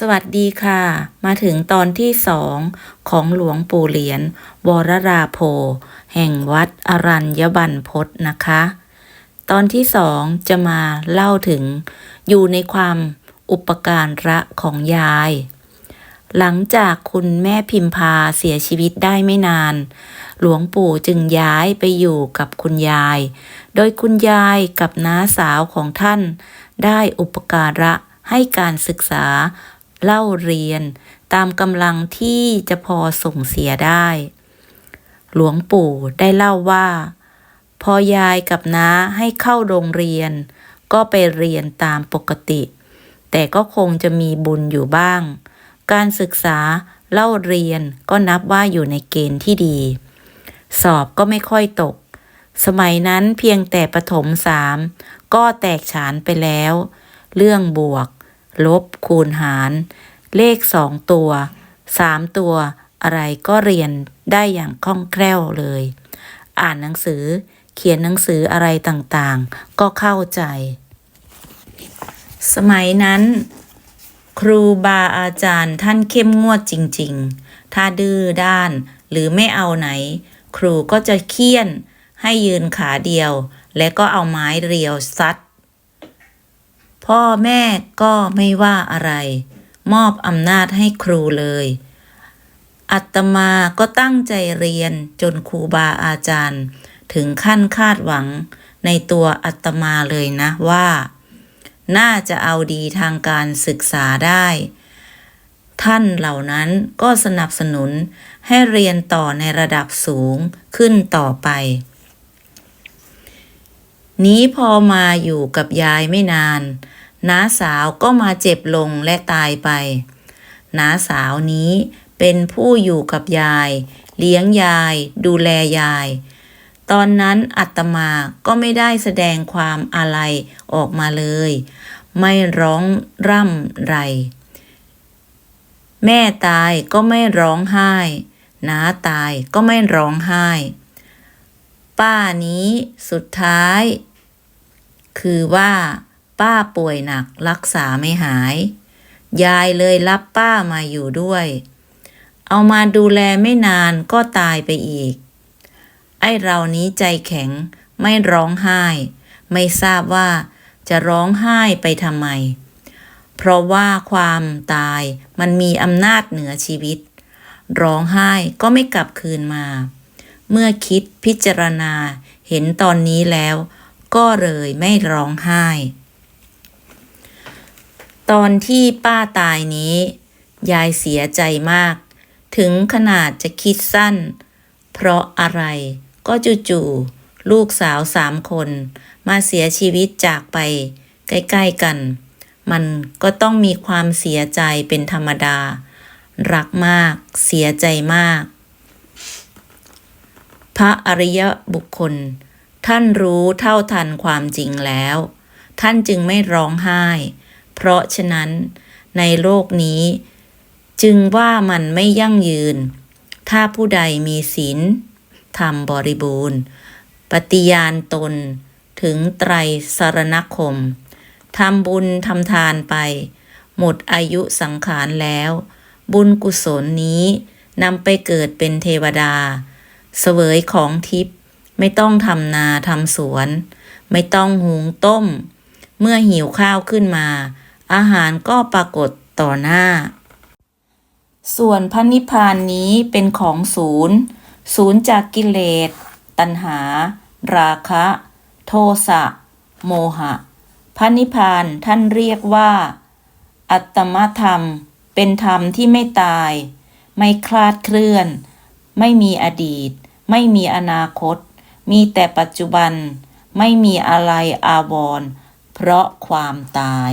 สวัสดีค่ะ มาถึงตอนที่สองของหลวงปู่เหรียญวรราโพแห่งวัดอรัญญบันพศนะคะ ตอนที่สองจะมาเล่าถึงอยู่ในความอุปการะของยาย หลังจากคุณแม่พิมพาเสียชีวิตได้ไม่นาน หลวงปู่จึงย้ายไปอยู่กับคุณยาย โดยคุณยายกับน้าสาวของท่านได้อุปการะให้การศึกษา เล่าเรียน ตามกำลังที่จะพอส่งเสียได้ หลวงปู่ได้เล่าว่า พอยายกับน้าให้เข้าโรงเรียน ก็ไปเรียนตามปกติ แต่ก็คงจะมีบุญอยู่บ้าง การศึกษาเล่าเรียนก็นับว่าอยู่ในเกณฑ์ที่ดี สอบก็ไม่ค่อยตก สมัยนั้นเพียงแต่ประถมสามก็แตกฉานไปแล้ว เรื่องบวก ลบคูณหาร เลขสองตัวสามตัว อะไรก็เรียนได้อย่างคล่องแคล่วเลย อ่านหนังสือเขียนหนังสืออะไรต่างๆ ก็เข้าใจ สมัยนั้น ครูบาอาจารย์ท่านเข้มงวดจริง ๆ ถ้าดื้อด้านหรือไม่เอาไหน ครูก็จะเคี่ยนให้ยืนขาเดียว และก็เอาไม้เรียวซัด พ่อแม่ก็ไม่ว่าอะไร มอบอำนาจให้ครูเลย อัตมาก็ตั้งใจเรียนจนครูบาอาจารย์ ถึงขั้นคาดหวังในตัวอัตมาเลยนะว่า น่าจะเอาดีทางการศึกษาได้ ท่านเหล่านั้นก็สนับสนุนให้เรียนต่อในระดับสูงขึ้นต่อไป นี้พอมาอยู่กับยายไม่นาน น้าสาวก็มาเจ็บลงและตายไป น้าสาวนี้เป็นผู้อยู่กับยาย เลี้ยงยาย ดูแลยาย ตอนนั้นอัตมาก็ไม่ได้แสดงความอาลัยออกมาเลย ไม่ร้องร่ำไร แม่ตายก็ไม่ร้องไห้น้าตายก็ไม่ร้องไห้ ป้านี้สุดท้าย คือว่า ป้าป่วยหนักรักษาไม่หาย ยายเลยรับป้ามาอยู่ด้วย เอามาดูแลไม่นานก็ตายไปอีก ไอ้เรานี้ใจแข็งไม่ร้องไห้ ไม่ทราบว่าจะร้องไห้ไปทำไม เพราะว่าความตายมันมีอำนาจเหนือชีวิต ร้องไห้ก็ไม่กลับคืนมา เมื่อคิดพิจารณาเห็นตอนนี้แล้ว ก็เลยไม่ร้องไห้ ตอนที่ป้าตายนี้ ยายเสียใจมาก ถึงขนาดจะคิดสั้น เพราะอะไรก็จู่ๆลูกสาวสามคน มาเสียชีวิตจากไป ใกล้ๆกัน มันก็ต้องมีความเสียใจเป็นธรรมดา รักมาก เสียใจมาก พระอริยบุคคล ท่านรู้เท่าทันความจริงแล้ว ท่านจึงไม่ร้องไห้ เพราะฉะนั้น ในโลกนี้ จึงว่ามันไม่ยั่งยืน ถ้าผู้ใดมีศีลธรรมบริบูรณ์ ปฏิญาณตนถึงไตรสรณคมทำบุญทำทานไป หมดอายุสังขารแล้ว บุญกุศลนี้นำไปเกิดเป็นเทวดา เสวยของทิพย์ไม่ต้องทำนาทำสวน ไม่ต้องหุงต้ม เมื่อหิวข้าวขึ้นมา อาหารก็ปรากฏต่อหน้า ส่วนพระนิพพานนี้เป็นของศูนย์ ศูนย์จากกิเลส ตัณหา ราคะ โทสะ โมหะ พระนิพพานท่านเรียกว่า อัตตมธรรม เป็นธรรมที่ไม่ตาย ไม่คลาดเคลื่อน ไม่มีอดีต ไม่มีอนาคต มีแต่ปัจจุบัน ไม่มีอะไรอาวร์เพราะความตาย